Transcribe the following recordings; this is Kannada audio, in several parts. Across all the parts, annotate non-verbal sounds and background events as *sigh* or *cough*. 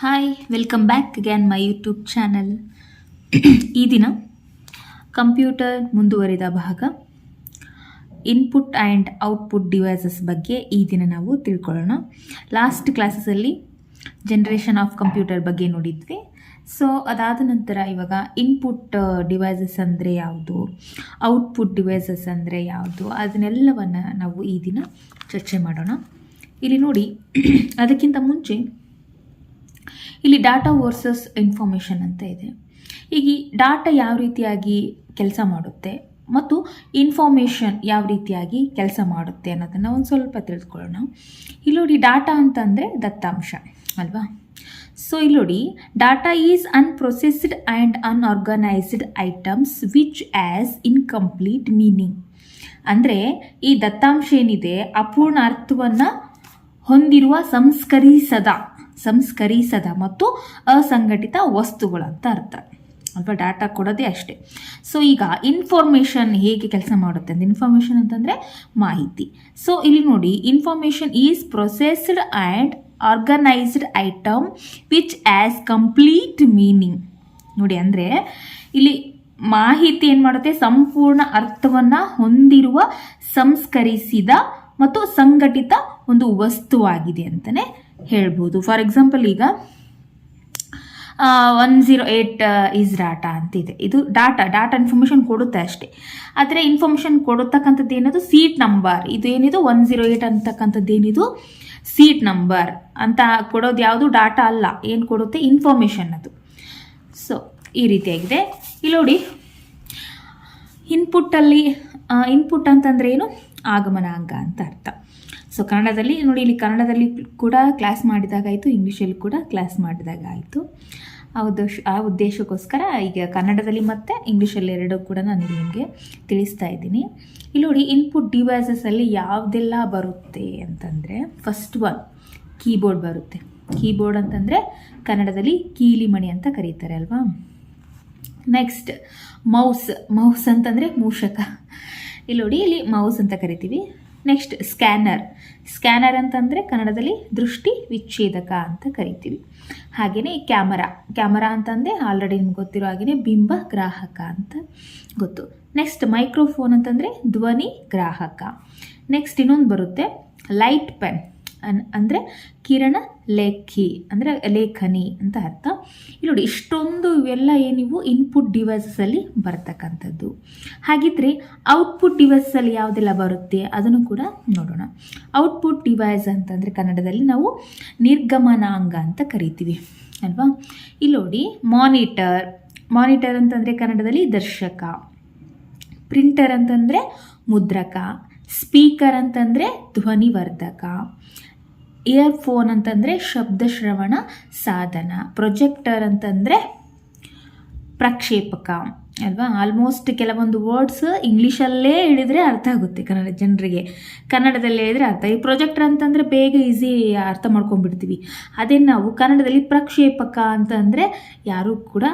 Hi welcome back again my YouTube channel ಈ ದಿನ ಕಂಪ್ಯೂಟರ್ ಮುಂದುವರಿದ ಭಾಗ ಇನ್ಪುಟ್ ಆ್ಯಂಡ್ ಔಟ್ಪುಟ್ ಡಿವೈಸಸ್ ಬಗ್ಗೆ ಈ ದಿನ ನಾವು ತಿಳ್ಕೊಳ್ಳೋಣ. ಲಾಸ್ಟ್ ಕ್ಲಾಸಸಲ್ಲಿ ಜನ್ರೇಷನ್ ಆಫ್ ಕಂಪ್ಯೂಟರ್ ಬಗ್ಗೆ ನೋಡಿದ್ವಿ. ಸೊ ಅದಾದ ನಂತರ ಇವಾಗ ಇನ್ಪುಟ್ ಡಿವೈಸಸ್ ಅಂದರೆ ಯಾವುದು? ಔಟ್ಪುಟ್ ಡಿವೈಸಸ್ ಅಂದರೆ ಯಾವುದು? ಅದನ್ನೆಲ್ಲವನ್ನು ನಾವು ಈ ದಿನ ಚರ್ಚೆ ಮಾಡೋಣ. ಇಲ್ಲಿ ನೋಡಿ, *clears throat* ಅದಕ್ಕಿಂತ ಮುಂಚೆ ಇಲ್ಲಿ ಡಾಟಾ ವರ್ಸಸ್ ಇನ್ಫಾರ್ಮೇಷನ್ ಅಂತ ಇದೆ. ಈಗ ಈ ಡಾಟಾ ಯಾವ ರೀತಿಯಾಗಿ ಕೆಲಸ ಮಾಡುತ್ತೆ ಮತ್ತು ಇನ್ಫಾರ್ಮೇಷನ್ ಯಾವ ರೀತಿಯಾಗಿ ಕೆಲಸ ಮಾಡುತ್ತೆ ಅನ್ನೋದನ್ನು ಒಂದು ಸ್ವಲ್ಪ ತಿಳ್ಕೊಳ್ಳೋಣ. ಇಲ್ಲಿ ನೋಡಿ ಡಾಟಾ ಅಂತಂದರೆ ದತ್ತಾಂಶ, ಅಲ್ವಾ? ಸೊ ಇಲ್ಲಿ ನೋಡಿ data is unprocessed and unorganised items which has incomplete meaning ಅಂದರೆ ಈ ದತ್ತಾಂಶ ಏನಿದೆ ಅಪೂರ್ಣ ಅರ್ಥವನ್ನು ಹೊಂದಿರುವ ಸಂಸ್ಕರಿಸದ ಸಂಸ್ಕರಿಸದ ಮತ್ತು ಅಸಂಘಟಿತ ಅಂತ ಅರ್ಥ. ಅಥವಾ ಡಾಟಾ ಕೊಡೋದೇ ಅಷ್ಟೇ. ಸೊ ಈಗ ಇನ್ಫಾರ್ಮೇಷನ್ ಹೇಗೆ ಕೆಲಸ ಮಾಡುತ್ತೆ ಅಂದರೆ ಇನ್ಫಾರ್ಮೇಷನ್ ಅಂತಂದರೆ ಮಾಹಿತಿ. ಸೊ ಇಲ್ಲಿ ನೋಡಿ information is processed and organised item which has complete meaning ನೋಡಿ, ಅಂದರೆ ಇಲ್ಲಿ ಮಾಹಿತಿ ಏನು ಮಾಡುತ್ತೆ? ಸಂಪೂರ್ಣ ಅರ್ಥವನ್ನು ಹೊಂದಿರುವ, ಸಂಸ್ಕರಿಸಿದ ಮತ್ತು ಸಂಘಟಿತ ಒಂದು ವಸ್ತುವಾಗಿದೆ ಅಂತಲೇ ಹೇಳ್ಬೋದು. ಫಾರ್ ಎಕ್ಸಾಂಪಲ್ ಈಗ one zero eight is data ಅಂತಿದೆ. ಇದು ಡಾಟಾ ಡಾಟಾ ಇನ್ಫಾರ್ಮೇಷನ್ ಕೊಡುತ್ತೆ ಅಷ್ಟೇ. ಆದರೆ ಇನ್ಫಾರ್ಮೇಷನ್ ಕೊಡತಕ್ಕಂಥದ್ದು ಏನದು? ಸೀಟ್ ನಂಬರ್ ಇದು ಏನಿದು? ಒನ್ ಝೀರೋ ಏಯ್ಟ್ ಅಂತಕ್ಕಂಥದ್ದು ಏನಿದು? ಸೀಟ್ ನಂಬರ್ ಅಂತ ಕೊಡೋದು ಯಾವುದು? ಡಾಟಾ ಅಲ್ಲ. ಏನು ಕೊಡುತ್ತೆ? ಇನ್ಫಾರ್ಮೇಷನ್ ಅದು. ಸೊ ಈ ರೀತಿಯಾಗಿದೆ. ಇಲ್ಲಿ ನೋಡಿ ಇನ್ಪುಟ್ಟಲ್ಲಿ ಇನ್ಪುಟ್ ಅಂತಂದ್ರೆ ಏನು? ಆಗಮನಾಂಗ ಅಂತ ಅರ್ಥ. ಸೊ ಕನ್ನಡದಲ್ಲಿ ನೋಡಿ ಇಲ್ಲಿ ಕನ್ನಡದಲ್ಲಿ ಕೂಡ ಕ್ಲಾಸ್ ಮಾಡಿದಾಗಾಯಿತು ಇಂಗ್ಲೀಷಲ್ಲಿ ಕೂಡ ಕ್ಲಾಸ್ ಮಾಡಿದಾಗ ಆಯಿತು ಆ ಉದ್ದೇಶ, ಆ ಉದ್ದೇಶಕ್ಕೋಸ್ಕರ ಈಗ ಕನ್ನಡದಲ್ಲಿ ಮತ್ತು ಇಂಗ್ಲೀಷಲ್ಲಿ ಎರಡೂ ಕೂಡ ನಾನು ನಿಮಗೆ ತಿಳಿಸ್ತಾ ಇದ್ದೀನಿ. ಇಲ್ಲಿ ನೋಡಿ ಇನ್ಪುಟ್ ಡಿವೈಸಸಲ್ಲಿ ಯಾವುದೆಲ್ಲ ಬರುತ್ತೆ ಅಂತಂದರೆ ಫಸ್ಟ್ ಒನ್ ಕೀಬೋರ್ಡ್ ಬರುತ್ತೆ. ಕೀಬೋರ್ಡ್ ಅಂತಂದರೆ ಕನ್ನಡದಲ್ಲಿ ಕೀಲಿಮಣಿ ಅಂತ ಕರೀತಾರೆ ಅಲ್ವಾ? ನೆಕ್ಸ್ಟ್ ಮೌಸ್ ಮೌಸ್ ಅಂತಂದರೆ ಮೂಷಕ. ಇಲ್ಲಿ ನೋಡಿ, ಇಲ್ಲಿ ಮೌಸ್ ಅಂತ ಕರಿತೀವಿ. ನೆಕ್ಸ್ಟ್ ಸ್ಕ್ಯಾನರ್ ಸ್ಕ್ಯಾನರ್ ಅಂತಂದರೆ ಕನ್ನಡದಲ್ಲಿ ದೃಷ್ಟಿ ವಿಚ್ಛೇದಕ ಅಂತ ಕರಿತೀವಿ. ಹಾಗೆಯೇ ಕ್ಯಾಮರಾ. ಕ್ಯಾಮರಾ ಅಂತಂದರೆ ಆಲ್ರೆಡಿ ನಿಮ್ಗೆ ಗೊತ್ತಿರೋ ಹಾಗೆಯೇ ಬಿಂಬ ಗ್ರಾಹಕ ಅಂತ ಗೊತ್ತು. ನೆಕ್ಸ್ಟ್ ಮೈಕ್ರೋಫೋನ್ ಅಂತಂದರೆ ಧ್ವನಿ ಗ್ರಾಹಕ. ನೆಕ್ಸ್ಟ್ ಇನ್ನೊಂದು ಬರುತ್ತೆ ಲೈಟ್ ಪೆನ್ ಅನ್, ಅಂದರೆ ಕಿರಣ ಲೇಖಿ, ಅಂದರೆ ಲೇಖನಿ ಅಂತ ಅರ್ಥ. ಇಲ್ಲಿ ನೋಡಿ, ಇಷ್ಟೊಂದು ಇವೆಲ್ಲ ಏನಿವು ಇನ್ಪುಟ್ ಡಿವೈಸಲ್ಲಿ ಬರ್ತಕ್ಕಂಥದ್ದು. ಹಾಗಿದ್ರೆ ಔಟ್ಪುಟ್ ಡಿವೈಸಲ್ಲಿ ಯಾವುದೆಲ್ಲ ಬರುತ್ತೆ ಅದನ್ನು ಕೂಡ ನೋಡೋಣ. ಔಟ್ಪುಟ್ ಡಿವೈಸ್ ಅಂತಂದರೆ ಕನ್ನಡದಲ್ಲಿ ನಾವು ನಿರ್ಗಮನಾಂಗ ಅಂತ ಕರಿತೀವಿ, ಅಲ್ವಾ? ಇಲ್ಲಿ ನೋಡಿ ಮಾನಿಟರ್ ಮಾನಿಟರ್ ಅಂತಂದರೆ ಕನ್ನಡದಲ್ಲಿ ದರ್ಶಕ. ಪ್ರಿಂಟರ್ ಅಂತಂದರೆ ಮುದ್ರಕ. ಸ್ಪೀಕರ್ ಅಂತಂದರೆ ಧ್ವನಿವರ್ಧಕ. ಇಯರ್ಫೋನ್ ಅಂತಂದರೆ ಶಬ್ದ ಶ್ರವಣ ಸಾಧನ. ಪ್ರೊಜೆಕ್ಟರ್ ಅಂತಂದರೆ ಪ್ರಕ್ಷೇಪಕ. ಅಲ್ವಾ? ಆಲ್ಮೋಸ್ಟ್ ಕೆಲವೊಂದು ವರ್ಡ್ಸ್ ಇಂಗ್ಲೀಷಲ್ಲೇ ಹೇಳಿದರೆ ಅರ್ಥ ಆಗುತ್ತೆ ಕನ್ನಡ ಜನರಿಗೆ. ಕನ್ನಡದಲ್ಲಿ ಹೇಳಿದರೆ ಅರ್ಥ. ಈ ಪ್ರೊಜೆಕ್ಟರ್ ಅಂತಂದರೆ ಬೇಗ ಈಸಿ ಅರ್ಥ ಮಾಡ್ಕೊಂಡ್ಬಿಡ್ತೀವಿ. ಅದೇ ನಾವು ಕನ್ನಡದಲ್ಲಿ ಪ್ರಕ್ಷೇಪಕ ಅಂತಂದರೆ ಯಾರೂ ಕೂಡ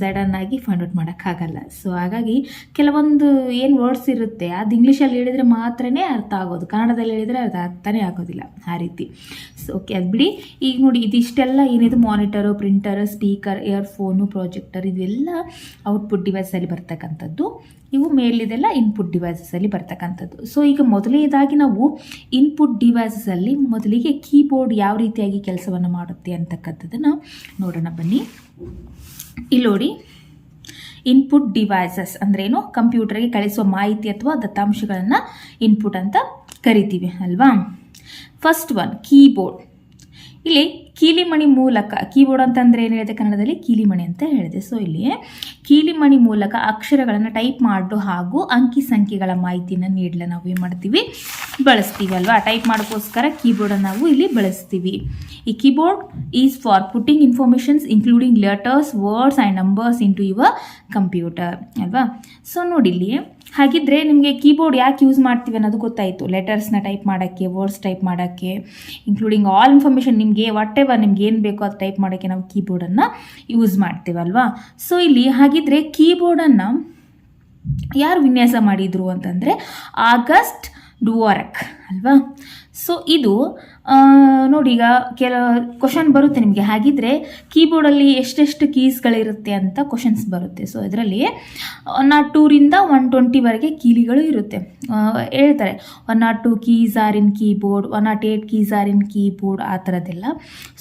ಸಡನ್ನಾಗಿ ಫೈಂಡ್ ಔಟ್ ಮಾಡೋಕ್ಕಾಗಲ್ಲ. ಸೊ ಹಾಗಾಗಿ ಕೆಲವೊಂದು ಏನು ವರ್ಡ್ಸ್ ಇರುತ್ತೆ, ಅದು ಇಂಗ್ಲೀಷಲ್ಲಿ ಹೇಳಿದರೆ ಮಾತ್ರನೇ ಅರ್ಥ ಆಗೋದು. ಕನ್ನಡದಲ್ಲಿ ಹೇಳಿದರೆ ಅದು ಅರ್ಥನೇ ಆಗೋದಿಲ್ಲ ಆ ರೀತಿ. ಸೊ ಓಕೆ ಅದು ಬಿಡಿ. ಈಗ ನೋಡಿ, ಇದಿಷ್ಟೆಲ್ಲ ಏನಿದು monitor printer speaker earphone projector ಇದೆಲ್ಲ ಔಟ್ಪುಟ್ ಡಿವೈಸಲ್ಲಿ ಬರ್ತಕ್ಕಂಥದ್ದು, ಇವು ಮೇಲಿದೆಲ್ಲ ಇನ್ಪುಟ್ ಡಿವೈಸಸಲ್ಲಿ ಬರ್ತಕ್ಕಂಥದ್ದು. ಸೊ ಈಗ ಮೊದಲನೇದಾಗಿ ನಾವು ಇನ್ಪುಟ್ ಡಿವೈಸಸಲ್ಲಿ ಮೊದಲಿಗೆ ಕೀಬೋರ್ಡ್ ಯಾವ ರೀತಿಯಾಗಿ ಕೆಲಸವನ್ನು ಮಾಡುತ್ತೆ ಅಂತಕ್ಕಂಥದ್ದನ್ನು ನೋಡೋಣ ಬನ್ನಿ. ಇಲ್ಲಿ ನೋಡಿ ಇನ್ಪುಟ್ ಡಿವೈಸಸ್ ಅಂದ್ರೇನು ಕಂಪ್ಯೂಟರ್ಗೆ ಕಳಿಸುವ ಮಾಹಿತಿ ಅಥವಾ ದತ್ತಾಂಶಗಳನ್ನು ಇನ್ಪುಟ್ ಅಂತ ಕರಿತೀವಿ, ಅಲ್ವಾ? ಫಸ್ಟ್ ಒನ್ ಕೀಬೋರ್ಡ್ ಇಲ್ಲಿ ಕೀಲಿಮಣಿ ಮೂಲಕ, ಕೀಬೋರ್ಡ್ ಅಂತಂದರೆ ಏನು ಹೇಳಿದೆ ಕನ್ನಡದಲ್ಲಿ? ಕೀಲಿಮಣಿ ಅಂತ ಹೇಳಿದೆ. ಸೊ ಇಲ್ಲಿ ಕೀಲಿಮಣಿ ಮೂಲಕ ಅಕ್ಷರಗಳನ್ನು ಟೈಪ್ ಮಾಡು ಹಾಗೂ ಅಂಕಿ ಸಂಖ್ಯೆಗಳ ಮಾಹಿತಿಯನ್ನು ನೀಡಲು ನಾವು ಏನು ಮಾಡ್ತೀವಿ? ಬಳಸ್ತೀವಿ ಅಲ್ವಾ? ಟೈಪ್ ಮಾಡೋಕ್ಕೋಸ್ಕರ ಕೀಬೋರ್ಡನ್ನು ನಾವು ಇಲ್ಲಿ ಬಳಸ್ತೀವಿ. ಈ keyboard is for putting informations including letters words and numbers into your computer ಅಲ್ವಾ? ಸೊ ನೋಡಿ ಇಲ್ಲಿ ಹಾಗಿದ್ರೆ ನಿಮಗೆ ಕೀಬೋರ್ಡ್ ಯಾಕೆ ಯೂಸ್ ಮಾಡ್ತೀವಿ ಅನ್ನೋದು ಗೊತ್ತಾಯಿತು. ಲೆಟರ್ಸ್ನ ಟೈಪ್ ಮಾಡೋಕ್ಕೆ ವರ್ಡ್ಸ್ ಟೈಪ್ ಮಾಡೋಕ್ಕೆ ಇನ್ಕ್ಲೂಡಿಂಗ್ ಆಲ್ ಇನ್ಫಾರ್ಮೇಷನ್ ನಿಮಗೆ ವಾಟ್ ಎವರ್ ನಿಮ್ಗೆ ಏನು ಬೇಕೋ ಅದು ಟೈಪ್ ಮಾಡೋಕ್ಕೆ ನಾವು ಕೀಬೋರ್ಡನ್ನು ಯೂಸ್ ಮಾಡ್ತೀವಲ್ವಾ ಸೊ ಇಲ್ಲಿ ಹಾಗಿದ್ರೆ ಕೀಬೋರ್ಡನ್ನು ಯಾರು ವಿನ್ಯಾಸ ಮಾಡಿದರು ಅಂತಂದರೆ ಆಗಸ್ಟ್ ಡುವಾರಕ್ ಅಲ್ವಾ? ಸೊ ಇದು ನೋಡಿ ಈಗ ಕೆಲ ಕ್ವಶನ್ ಬರುತ್ತೆ ನಿಮಗೆ. ಹಾಗಿದ್ರೆ ಕೀಬೋರ್ಡಲ್ಲಿ ಎಷ್ಟೆಷ್ಟು ಕೀಸ್ಗಳಿರುತ್ತೆ ಅಂತ ಕ್ವಶನ್ಸ್ ಬರುತ್ತೆ. ಸೊ ಇದರಲ್ಲಿ ಒನ್ ನಾಟ್ ಟೂರಿಂದ ಒನ್ ಟ್ವೆಂಟಿವರೆಗೆ ಕೀಲಿಗಳು ಇರುತ್ತೆ. ಹೇಳ್ತಾರೆ one naught two keys are in keyboard one naught eight keys are in keyboard ಆ ಥರದ್ದೆಲ್ಲ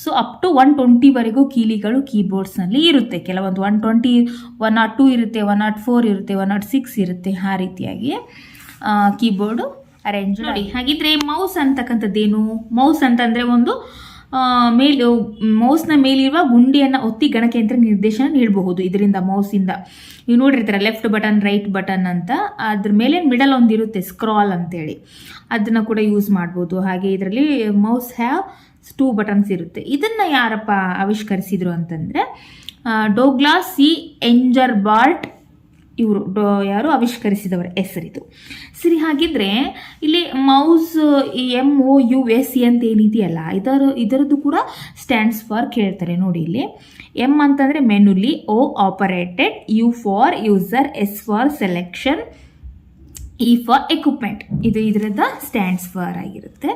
ಸೊ ಅಪ್ ಟು ಒನ್ ಟ್ವೆಂಟಿವರೆಗೂ ಕೀಲಿಗಳು ಕೀಬೋರ್ಡ್ಸ್ನಲ್ಲಿ ಇರುತ್ತೆ. ಕೆಲವೊಂದು one twenty one naught two ಇರುತ್ತೆ ಒನ್ ನಾಟ್ ಫೋರ್ ಇರುತ್ತೆ ಒನ್ ನಾಟ್ ಸಿಕ್ಸ್ ಇರುತ್ತೆ, ಆ ರೀತಿಯಾಗಿ ಕೀಬೋರ್ಡು ಅರೇಂಜ್ ನೋಡಿ, ಹಾಗಿದ್ರೆ ಮೌಸ್ ಅಂತಕ್ಕಂಥದ್ದೇನು? ಮೌಸ್ ಅಂತಂದರೆ ಒಂದು ಮೇಲ್ ಮೌಸ್ನ ಮೇಲಿರುವ ಗುಂಡಿಯನ್ನು ಒತ್ತಿ ಗಣಕಯಂತ್ರ ನಿರ್ದೇಶನ ನೀಡಬಹುದು ಇದರಿಂದ ಮೌಸಿಂದ ನೀವು ನೋಡಿರ್ತೀರ ಲೆಫ್ಟ್ ಬಟನ್ ರೈಟ್ ಬಟನ್ ಅಂತ. ಅದ್ರ ಮೇಲೆ ಮಿಡಲ್ ಒಂದಿರುತ್ತೆ ಸ್ಕ್ರಾಲ್ ಅಂತೇಳಿ. ಅದನ್ನು ಕೂಡ ಯೂಸ್ ಮಾಡ್ಬೋದು. ಹಾಗೆ ಇದರಲ್ಲಿ ಮೌಸ್ ಹ್ಯಾವ್ ಟೂ ಬಟನ್ಸ್ ಇರುತ್ತೆ. ಇದನ್ನು ಯಾರಪ್ಪ ಆವಿಷ್ಕರಿಸಿದ್ರು ಅಂತಂದರೆ ಡೋಗ್ಲಾ ಸಿ ಎಂಜರ್ ಬಾರ್ಟ್ ಇವರು ಯಾರು ಆವಿಷ್ಕರಿಸಿದವರ ಹೆಸರಿದು. ಸರಿ, ಹಾಗಿದ್ರೆ ಇಲ್ಲಿ mouse M O U S ಅಂತ ಏನಿದೆಯಲ್ಲ, ಇದರ, ಇದರದ್ದು ಕೂಡ ಸ್ಟ್ಯಾಂಡ್ಸ್ ಫಾರ್ ಕೇಳ್ತಾರೆ ನೋಡಿ ಇಲ್ಲಿ. ಎಂ ಅಂತಂದರೆ manually O operated U for user S for selection E for equipment ಇದು ಇದರದ ಸ್ಟ್ಯಾಂಡ್ಸ್ ಫಾರ್ ಆಗಿರುತ್ತೆ.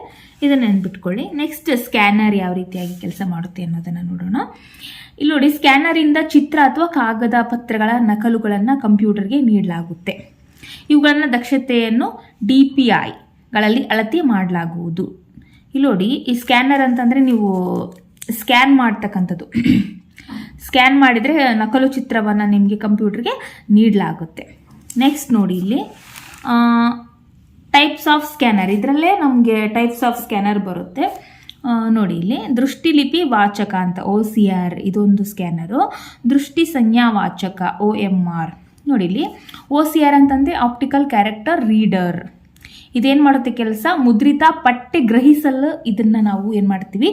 ಇದನ್ನ ನೆನ್ಬಿಟ್ಕೊಳ್ಳಿ ನೆಕ್ಸ್ಟ್ ಸ್ಕ್ಯಾನರ್ ಯಾವ ರೀತಿಯಾಗಿ ಕೆಲಸ ಮಾಡುತ್ತೆ ಅನ್ನೋದನ್ನು ನೋಡೋಣ. ಇಲ್ಲಿ ನೋಡಿ ಸ್ಕ್ಯಾನರಿಂದ ಚಿತ್ರ ಅಥವಾ ಕಾಗದ ಪತ್ರಗಳ ನಕಲುಗಳನ್ನು ಕಂಪ್ಯೂಟರ್ಗೆ ನೀಡಲಾಗುತ್ತೆ. ಇವುಗಳನ್ನು ದಕ್ಷತೆಯನ್ನು ಡಿ ಪಿ ಐಗಳಲ್ಲಿ ಅಳತೆ ಮಾಡಲಾಗುವುದು. ಇಲ್ಲಿ ನೋಡಿ, ಈ ಸ್ಕ್ಯಾನರ್ ಅಂತಂದರೆ ನೀವು ಸ್ಕ್ಯಾನ್ ಮಾಡ್ತಕ್ಕಂಥದ್ದು. ಸ್ಕ್ಯಾನ್ ಮಾಡಿದರೆ ನಕಲು ಚಿತ್ರವನ್ನು ನಿಮಗೆ ಕಂಪ್ಯೂಟರ್ಗೆ ನೀಡಲಾಗುತ್ತೆ. ನೆಕ್ಸ್ಟ್ ನೋಡಿ ಇಲ್ಲಿ. ಟೈಪ್ಸ್ ಆಫ್ ಸ್ಕ್ಯಾನರ್ ಇದರಲ್ಲೇ ನಮಗೆ ಟೈಪ್ಸ್ ಆಫ್ ಸ್ಕ್ಯಾನರ್ ಬರುತ್ತೆ. ನೋಡಿ ಇಲ್ಲಿ, ದೃಷ್ಟಿಲಿಪಿ ವಾಚಕ ಅಂತ ಒ ಸಿ ಆರ್ ಇದೊಂದು ಸ್ಕ್ಯಾನರು ದೃಷ್ಟಿ ಸಂಜ್ಞಾ ವಾಚಕ ಓ ಎಂ ಆರ್ ನೋಡಿ ಇಲ್ಲಿ ಒ ಸಿ ಆರ್ ಅಂತಂದರೆ ಆಪ್ಟಿಕಲ್ ಕ್ಯಾರೆಕ್ಟರ್ ರೀಡರ್ ಇದೇನು ಮಾಡುತ್ತೆ ಕೆಲಸ? ಮುದ್ರಿತ ಪಟ್ಟೆ ಗ್ರಹಿಸಲು ಇದನ್ನು ನಾವು ಏನು ಮಾಡ್ತೀವಿ?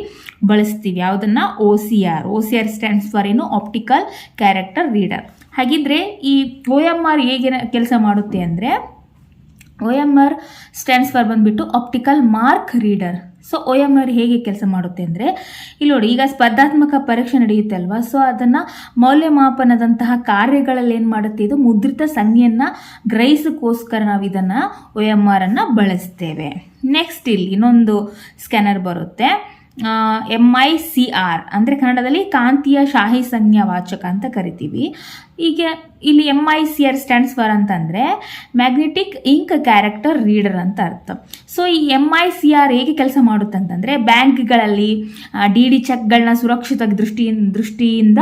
ಬಳಸ್ತೀವಿ. ಯಾವುದನ್ನು? O C R O C R stands for ಏನು? ಆಪ್ಟಿಕಲ್ ಕ್ಯಾರೆಕ್ಟರ್ ರೀಡರ್ ಹಾಗಿದ್ರೆ ಈ ಒ ಎಂ ಆರ್ ಹೇಗೆ ಕೆಲಸ ಮಾಡುತ್ತೆ ಅಂದರೆ O M R stands for ಬಂದ್ಬಿಟ್ಟು optical mark reader. So O M R ಹೇಗೆ ಕೆಲಸ ಮಾಡುತ್ತೆ ಅಂದರೆ, ಇಲ್ಲಿ ನೋಡಿ, ಈಗ ಸ್ಪರ್ಧಾತ್ಮಕ ಪರೀಕ್ಷೆ ನಡೆಯುತ್ತೆ ಅಲ್ವಾ? ಸೊ, ಅದನ್ನು ಮೌಲ್ಯಮಾಪನದಂತಹ ಕಾರ್ಯಗಳಲ್ಲಿ ಏನು ಮಾಡುತ್ತೆ? ಇದು ಮುದ್ರಿತ ಸಂಖ್ಯೆಯನ್ನು ಗ್ರಹಿಸೋಕ್ಕೋಸ್ಕರ ನಾವು ಇದನ್ನು ಒ ಎಂ ಆರನ್ನು ಬಳಸ್ತೇವೆ. ನೆಕ್ಸ್ಟ್ ಇಲ್ಲಿ ಇನ್ನೊಂದು ಸ್ಕ್ಯಾನರ್ ಬರುತ್ತೆ. ಎಂ ಐ ಸಿ ಆರ್ ಅಂದರೆ ಕನ್ನಡದಲ್ಲಿ ಕಾಂತೀಯ ಶಾಹಿ ಸಂಜ್ಞಾ ವಾಚಕ ಅಂತ ಕರಿತೀವಿ. ಈಗ ಇಲ್ಲಿ M I C R stands for ಅಂತಂದರೆ ಮ್ಯಾಗ್ನೆಟಿಕ್ ಇಂಕ್ ಕ್ಯಾರೆಕ್ಟರ್ ರೀಡರ್ ಅಂತ ಅರ್ಥ. ಸೊ ಈ ಎಂ ಐ ಸಿ ಆರ್ ಹೇಗೆ ಕೆಲಸ ಮಾಡುತ್ತೆ ಅಂತಂದರೆ ಬ್ಯಾಂಕ್ಗಳಲ್ಲಿ ಡಿ ಡಿ ಚೆಕ್ಗಳನ್ನ ಸುರಕ್ಷಿತವಾಗಿ ದೃಷ್ಟಿ, ದೃಷ್ಟಿಯಿಂದ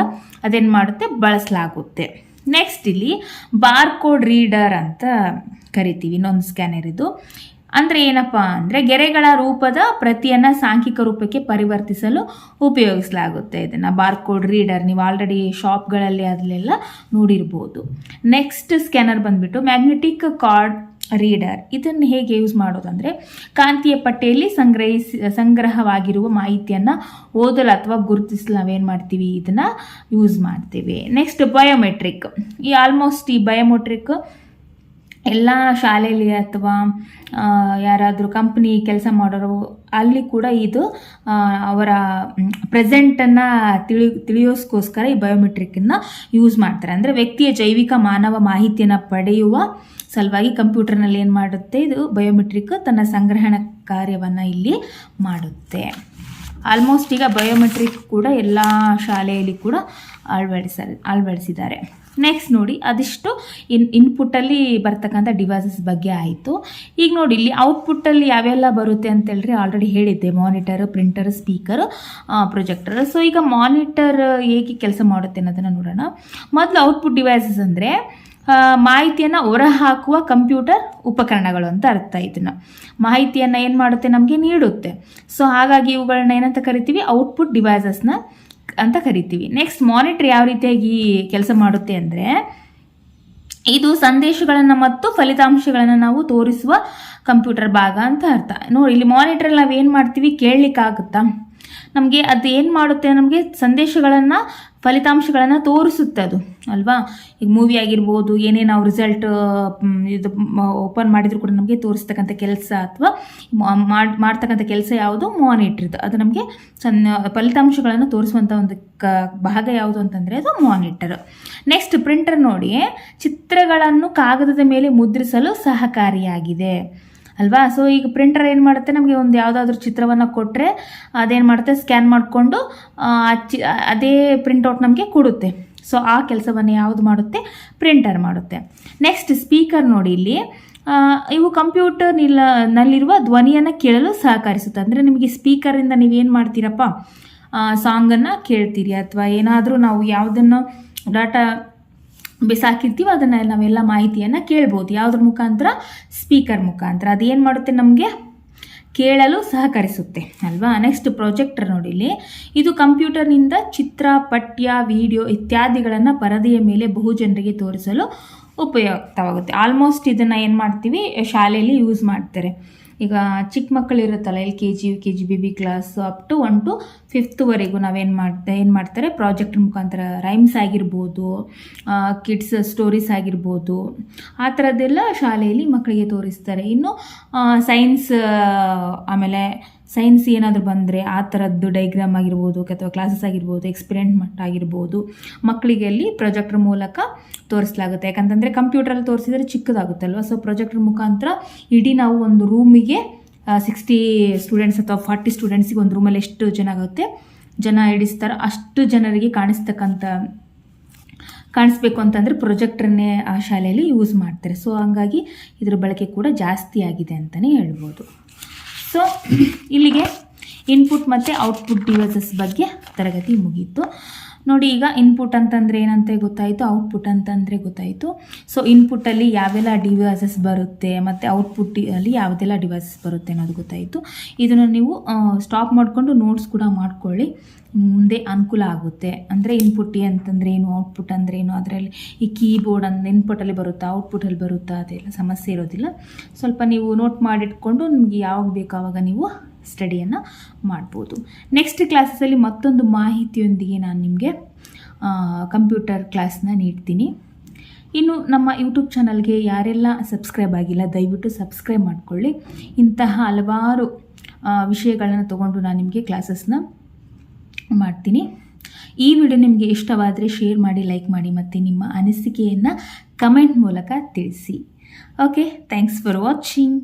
ಅದೇನು ಮಾಡುತ್ತೆ? ಬಳಸಲಾಗುತ್ತೆ. ನೆಕ್ಸ್ಟ್ ಇಲ್ಲಿ ಬಾರ್ಕೋಡ್ ರೀಡರ್ ಅಂತ ಕರಿತೀವಿ, ಇನ್ನೊಂದು ಸ್ಕ್ಯಾನರ್ ಇದು. ಅಂದರೆ ಏನಪ್ಪ ಅಂದರೆ ಗೆರೆಗಳ ರೂಪದ ಪ್ರತಿಯನ್ನು ಸಾಂಖ್ಯಿಕ ರೂಪಕ್ಕೆ ಪರಿವರ್ತಿಸಲು ಉಪಯೋಗಿಸಲಾಗುತ್ತೆ. ಇದನ್ನು ಬಾರ್ಕೋಡ್, ರೀಡರ್, ನೀವು ಆಲ್ರೆಡಿ ಶಾಪ್ಗಳಲ್ಲಿ ಅದಲ್ಲೆಲ್ಲ ನೋಡಿರ್ಬೋದು. ನೆಕ್ಸ್ಟ್ ಸ್ಕ್ಯಾನರ್ ಬಂದ್ಬಿಟ್ಟು ಮ್ಯಾಗ್ನೆಟಿಕ್ ಕಾರ್ಡ್ ರೀಡರ್ ಇದನ್ನು ಹೇಗೆ ಯೂಸ್ ಮಾಡೋದಂದರೆ ಕಾಂತೀಯ ಪಟ್ಟಿಯಲ್ಲಿ ಸಂಗ್ರಹಿಸಿ, ಸಂಗ್ರಹವಾಗಿರುವ ಮಾಹಿತಿಯನ್ನು ಓದಲು ಅಥವಾ ಗುರುತಿಸಲು ನಾವೇನು ಮಾಡ್ತೀವಿ? ಇದನ್ನು ಯೂಸ್ ಮಾಡ್ತೀವಿ. ನೆಕ್ಸ್ಟ್ ಬಯೋಮೆಟ್ರಿಕ್ ಈ ಆಲ್ಮೋಸ್ಟ್ ಈ ಬಯೋಮೆಟ್ರಿಕ್ ಎಲ್ಲ ಶಾಲೆಯಲ್ಲಿ ಅಥವಾ ಯಾರಾದರೂ ಕಂಪ್ನಿ ಕೆಲಸ ಮಾಡೋರು, ಅಲ್ಲಿ ಕೂಡ ಇದು ಅವರ ಪ್ರೆಸೆಂಟನ್ನು ತಿಳಿ, ತಿಳಿಯೋಸ್ಕೋಸ್ಕರ ಈ ಬಯೋಮೆಟ್ರಿಕ್ಕನ್ನು ಯೂಸ್ ಮಾಡ್ತಾರೆ. ಅಂದರೆ ವ್ಯಕ್ತಿಯ ಜೈವಿಕ ಮಾನವ ಮಾಹಿತಿಯನ್ನು ಪಡೆಯುವ ಸಲುವಾಗಿ ಕಂಪ್ಯೂಟರ್ನಲ್ಲಿ ಏನು ಮಾಡುತ್ತೆ, ಇದು ಬಯೋಮೆಟ್ರಿಕ್ ತನ್ನ ಸಂಗ್ರಹಣ ಕಾರ್ಯವನ್ನು ಇಲ್ಲಿ ಮಾಡುತ್ತೆ. ಆಲ್ಮೋಸ್ಟ್ ಈಗ ಬಯೋಮೆಟ್ರಿಕ್ ಕೂಡ ಎಲ್ಲ ಶಾಲೆಯಲ್ಲಿ ಕೂಡ ಅಳವಡಿಸ, ಅಳವಡಿಸಿದ್ದಾರೆ. ನೆಕ್ಸ್ಟ್ ನೋಡಿ, ಅದಿಷ್ಟು ಇನ್ ಇನ್ಪುಟ್ಟಲ್ಲಿ ಬರ್ತಕ್ಕಂಥ ಡಿವೈಸಸ್ ಬಗ್ಗೆ ಆಯಿತು. ಈಗ ನೋಡಿ, ಇಲ್ಲಿ ಔಟ್ಪುಟ್ಟಲ್ಲಿ ಯಾವೆಲ್ಲ ಬರುತ್ತೆ ಅಂತೇಳಿದ್ರೆ ಆಲ್ರೆಡಿ ಹೇಳಿದ್ದೆ. Monitor printer speaker projector so ಈಗ ಮಾನಿಟರ್ ಹೇಗೆ ಕೆಲಸ ಮಾಡುತ್ತೆ ಅನ್ನೋದನ್ನು ನೋಡೋಣ. ಮೊದಲು ಔಟ್ಪುಟ್ ಡಿವೈಸಸ್ ಅಂದರೆ ಮಾಹಿತಿಯನ್ನು ಹೊರಹಾಕುವ ಕಂಪ್ಯೂಟರ್ ಉಪಕರಣಗಳು ಅಂತ ಅರ್ಥ ಇದನ್ನು ಮಾಹಿತಿಯನ್ನು ಏನು ಮಾಡುತ್ತೆ ನಮಗೆ ನೀಡುತ್ತೆ. ಸೊ ಹಾಗಾಗಿ ಇವುಗಳನ್ನ ಏನಂತ ಕರಿತೀವಿ? ಔಟ್ಪುಟ್ ಡಿವೈಸಸ್ನ ಅಂತ ಕರಿತೀವಿ. ನೆಕ್ಸ್ಟ್ ಮಾನಿಟರ್ ಯಾವ ರೀತಿಯಾಗಿ ಕೆಲಸ ಮಾಡುತ್ತೆ ಅಂದರೆ, ಇದು ಸಂದೇಶಗಳನ್ನು ಮತ್ತು ಫಲಿತಾಂಶಗಳನ್ನು ನಾವು ತೋರಿಸುವ ಕಂಪ್ಯೂಟರ್ ಭಾಗ ಅಂತ ಅರ್ಥ. ನೋಡಿ, ಇಲ್ಲಿ ಮಾನಿಟರ್ ನಾವು ಏನು ಮಾಡ್ತೀವಿ ಕೇಳಲಿಕ್ಕಾಗುತ್ತಾ? ನಮಗೆ ಅದು ಏನು ಮಾಡುತ್ತೆ? ನಮಗೆ ಸಂದೇಶಗಳನ್ನು ಫಲಿತಾಂಶಗಳನ್ನು ತೋರಿಸುತ್ತೆ ಅದು, ಅಲ್ವಾ? ಈಗ ಮೂವಿ ಆಗಿರ್ಬೋದು, ಏನೇ ನಾವು ರಿಸಲ್ಟ್ ಇದು ಓಪನ್ ಮಾಡಿದ್ರು ಕೂಡ ನಮಗೆ ತೋರಿಸ್ತಕ್ಕಂಥ ಕೆಲಸ ಅಥವಾ ಮಾಡಿ, ಮಾಡ್ತಕ್ಕಂಥ ಕೆಲಸ ಯಾವುದು ಮಾನಿಟ್ರಿದು ಅದು ನಮಗೆ ಸಣ್ಣ ಫಲಿತಾಂಶಗಳನ್ನು ತೋರಿಸುವಂಥ ಒಂದು ಕ, ಭಾಗ ಯಾವುದು ಅಂತಂದರೆ ಅದು ಮಾನಿಟರ್ ನೆಕ್ಸ್ಟ್ ಪ್ರಿಂಟರ್ ನೋಡಿ, ಚಿತ್ರಗಳನ್ನು ಕಾಗದದ ಮೇಲೆ ಮುದ್ರಿಸಲು ಸಹಕಾರಿಯಾಗಿದೆ. ಅಲ್ವಾ? ಸೊ ಈಗ ಪ್ರಿಂಟರ್ ಏನು ಮಾಡುತ್ತೆ? ನಮಗೆ ಒಂದು ಯಾವುದಾದ್ರೂ ಚಿತ್ರವನ್ನು ಕೊಟ್ಟರೆ ಅದೇನು ಮಾಡುತ್ತೆ? ಸ್ಕ್ಯಾನ್ ಮಾಡಿಕೊಂಡು ಅದೇ ಪ್ರಿಂಟೌಟ್ ನಮಗೆ ಕೊಡುತ್ತೆ. ಸೊ ಆ ಕೆಲಸವನ್ನು ಯಾವುದು ಮಾಡುತ್ತೆ? ಪ್ರಿಂಟರ್ ಮಾಡುತ್ತೆ. ನೆಕ್ಸ್ಟ್ ಸ್ಪೀಕರ್ ನೋಡಿ ಇಲ್ಲಿ. ಇವು ಕಂಪ್ಯೂಟರ್ ನಿಲ್ಲ ನಲ್ಲಿರುವ ಧ್ವನಿಯನ್ನು ಕೇಳಲು ಸಹಕರಿಸುತ್ತೆ. ಅಂದರೆ ನಿಮಗೆ ಸ್ಪೀಕರಿಂದ ನೀವೇನು ಮಾಡ್ತೀರಪ್ಪ? ಸಾಂಗನ್ನು ಕೇಳ್ತೀರಿ. ಅಥವಾ ಏನಾದರೂ ನಾವು ಯಾವುದನ್ನು ಡಾಟಾ ಬಿಸಾಕಿರ್ತೀವಿ, ಅದನ್ನು ನಾವೆಲ್ಲ ಮಾಹಿತಿಯನ್ನು ಕೇಳ್ಬೋದು. ಯಾವುದ್ರ ಮುಖಾಂತರ? ಸ್ಪೀಕರ್ ಮುಖಾಂತರ. ಅದೇನು ಮಾಡುತ್ತೆ ನಮಗೆ? ಕೇಳಲು ಸಹಕರಿಸುತ್ತೆ, ಅಲ್ವಾ? ನೆಕ್ಸ್ಟ್ ಪ್ರಾಜೆಕ್ಟರ್ ನೋಡಿಲಿ ಇದು ಕಂಪ್ಯೂಟರ್ನಿಂದ ಚಿತ್ರ, ಪಠ್ಯ, ವಿಡಿಯೋ ಇತ್ಯಾದಿಗಳನ್ನು ಪರದೆಯ ಮೇಲೆ ಬಹುಜನರಿಗೆ ತೋರಿಸಲು ಉಪಯುಕ್ತವಾಗುತ್ತೆ. ಆಲ್ಮೋಸ್ಟ್ ಇದನ್ನು ಏನು ಮಾಡ್ತೀವಿ? ಶಾಲೆಯಲ್ಲಿ ಯೂಸ್ ಮಾಡ್ತಾರೆ. ಈಗ ಚಿಕ್ಕ ಮಕ್ಕಳಿರುತ್ತಲ್ಲ L K G U K G B B class up to one to ಫಿಫ್ತ್ವರೆಗೂ ನಾವೇನು ಮಾಡ್ತಾ, ಏನು ಮಾಡ್ತಾರೆ? ಪ್ರಾಜೆಕ್ಟ್ ಮುಖಾಂತರ ರೈಮ್ಸ್ ಆಗಿರ್ಬೋದು ಕಿಡ್ಸ್ ಸ್ಟೋರೀಸ್ ಆಗಿರ್ಬೋದು, ಆ ಥರದ್ದೆಲ್ಲ ಶಾಲೆಯಲ್ಲಿ ಮಕ್ಕಳಿಗೆ ತೋರಿಸ್ತಾರೆ. ಇನ್ನು ಸೈನ್ಸ್ ಆಮೇಲೆ ಸೈನ್ಸ್ ಏನಾದರೂ ಬಂದರೆ ಆ ಥರದ್ದು ಡೈಗ್ರಾಮ್ ಆಗಿರ್ಬೋದು ಅಥವಾ ಕ್ಲಾಸಸ್ ಆಗಿರ್ಬೋದು ಎಕ್ಸ್ಪೆರಿಮೆಂಟ್ ಆಗಿರ್ಬೋದು ಮಕ್ಕಳಿಗೆ ಅಲ್ಲಿ ಪ್ರೊಜೆಕ್ಟರ್ ಮೂಲಕ ತೋರಿಸಲಾಗುತ್ತೆ. ಯಾಕಂತಂದರೆ ಕಂಪ್ಯೂಟರಲ್ಲಿ ತೋರಿಸಿದರೆ ಚಿಕ್ಕದಾಗುತ್ತಲ್ವ? ಸೊ ಪ್ರೊಜೆಕ್ಟರ್ ಮುಖಾಂತರ ಇಡೀ ನಾವು ಒಂದು ರೂಮಿಗೆ ಸಿಕ್ಸ್ಟಿ ಸ್ಟೂಡೆಂಟ್ಸ್ ಅಥವಾ ಫಾರ್ಟಿ ಸ್ಟೂಡೆಂಟ್ಸಿಗೆ ಒಂದು ರೂಮಲ್ಲಿ ಎಷ್ಟು ಜನ ಆಗುತ್ತೆ? ಜನ ಹಿಡಿಸ್ತಾರೋ. ಅಷ್ಟು ಜನರಿಗೆ ಕಾಣಿಸ್ತಕ್ಕಂಥ, ಕಾಣಿಸ್ಬೇಕು ಅಂತಂದರೆ ಪ್ರೊಜೆಕ್ಟ್ರನ್ನೇ ಆ ಶಾಲೆಯಲ್ಲಿ ಯೂಸ್ ಮಾಡ್ತಾರೆ. ಸೊ ಹಂಗಾಗಿ ಇದರ ಬಳಕೆ ಕೂಡ ಜಾಸ್ತಿ ಆಗಿದೆ ಅಂತಲೇ ಹೇಳ್ಬೋದು. ಸೊ ಇಲ್ಲಿಗೆ ಇನ್ಪುಟ್ ಮತ್ತು ಔಟ್ಪುಟ್ ಡಿವೈಸಸ್ ಬಗ್ಗೆ ತರಗತಿ ಮುಗೀತು. ನೋಡಿ, ಈಗ ಇನ್ಪುಟ್ ಅಂತಂದರೆ ಏನಂತ ಗೊತ್ತಾಯಿತು? ಔಟ್ಪುಟ್ ಅಂತಂದರೆ ಗೊತ್ತಾಯಿತು. ಸೊ ಇನ್ಪುಟ್ಟಲ್ಲಿ ಯಾವೆಲ್ಲ ಡಿವೈಸಸ್ ಬರುತ್ತೆ, ಮತ್ತು ಔಟ್ಪುಟ್ ಅಲ್ಲಿ ಯಾವುದೆಲ್ಲ ಡಿವೈಸಸ್ ಬರುತ್ತೆ ಅನ್ನೋದು ಗೊತ್ತಾಯಿತು. ಇದನ್ನು ನೀವು ಸ್ಟಾಪ್ ಮಾಡಿಕೊಂಡು ನೋಟ್ಸ್ ಕೂಡ ಮಾಡ್ಕೊಳ್ಳಿ. ಮುಂದೆ ಅನುಕೂಲ ಆಗುತ್ತೆ. ಅಂದರೆ ಇನ್ಪುಟ್ ಅಂತಂದ್ರೆ ಏನು ಔಟ್ಪುಟ್ ಅಂದರೆ ಏನು, ಅದರಲ್ಲಿ ಈ ಕೀಬೋರ್ಡ್ ಅಂದ ಇನ್ಪುಟಲ್ಲಿ ಬರುತ್ತಾ ಔಟ್ಪುಟಲ್ಲಿ ಬರುತ್ತಾ ಅದೆಲ್ಲ ಸಮಸ್ಯೆ ಇರೋದಿಲ್ಲ. ಸ್ವಲ್ಪ ನೀವು ನೋಟ್ ಮಾಡಿಟ್ಕೊಂಡು ನಿಮಗೆ ಯಾವಾಗ ಬೇಕು ಆವಾಗ ನೀವು ಸ್ಟಡಿಯನ್ನು ಮಾಡ್ಬೋದು. ನೆಕ್ಸ್ಟ್ ಕ್ಲಾಸಲ್ಲಿ ಮತ್ತೊಂದು ಮಾಹಿತಿಯೊಂದಿಗೆ ನಾನು ನಿಮಗೆ ಕಂಪ್ಯೂಟರ್ ಕ್ಲಾಸ್ನ ನೀಡ್ತೀನಿ. ಇನ್ನು ನಮ್ಮ ಯೂಟ್ಯೂಬ್ ಚಾನಲ್ಗೆ ಯಾರೆಲ್ಲ ಸಬ್ಸ್ಕ್ರೈಬ್ ಆಗಿಲ್ಲ, ದಯವಿಟ್ಟು ಸಬ್ಸ್ಕ್ರೈಬ್ ಮಾಡಿಕೊಳ್ಳಿ. ಇಂತಹ ಹಲವಾರು ವಿಷಯಗಳನ್ನು ತಗೊಂಡು ನಾನು ನಿಮಗೆ ಕ್ಲಾಸಸ್ನ ಮಾಡ್ತೀನಿ. ಈ ವಿಡಿಯೋ ನಿಮಗೆ ಇಷ್ಟವಾದರೆ ಶೇರ್ ಮಾಡಿ ಲೈಕ್ ಮಾಡಿ, ಮತ್ತು ನಿಮ್ಮ ಅನಿಸಿಕೆಯನ್ನು ಕಮೆಂಟ್ ಮೂಲಕ ತಿಳಿಸಿ. Okay thanks for watching